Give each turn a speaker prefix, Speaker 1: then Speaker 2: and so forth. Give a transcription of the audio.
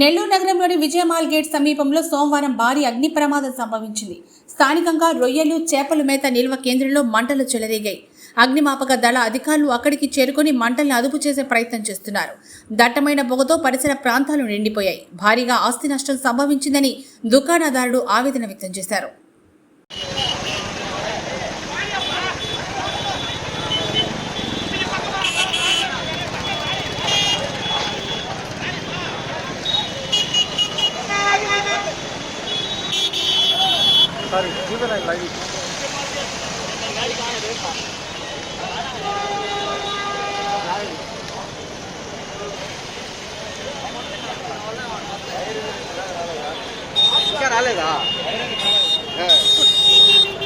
Speaker 1: నెల్లూరు నగరంలోని విజయమాల్ గేట్ సమీపంలో సోమవారం భారీ అగ్ని ప్రమాదం సంభవించింది. స్థానికంగా రొయ్యలు చేపల మేత నిల్వ కేంద్రంలో మంటలు చెలరేగాయి. అగ్నిమాపక దళ అధికారులు అక్కడికి చేరుకొని మంటల్ని అదుపు చేసే ప్రయత్నం చేస్తున్నారు. దట్టమైన పొగతో పరిసర ప్రాంతాలు నిండిపోయాయి. భారీగా ఆస్తి నష్టం సంభవించిందని దుకాణదారుడు ఆవేదన వ్యక్తం చేశారు.
Speaker 2: సారీ చూడండి లైవ్ ఇంకా రాలేదా?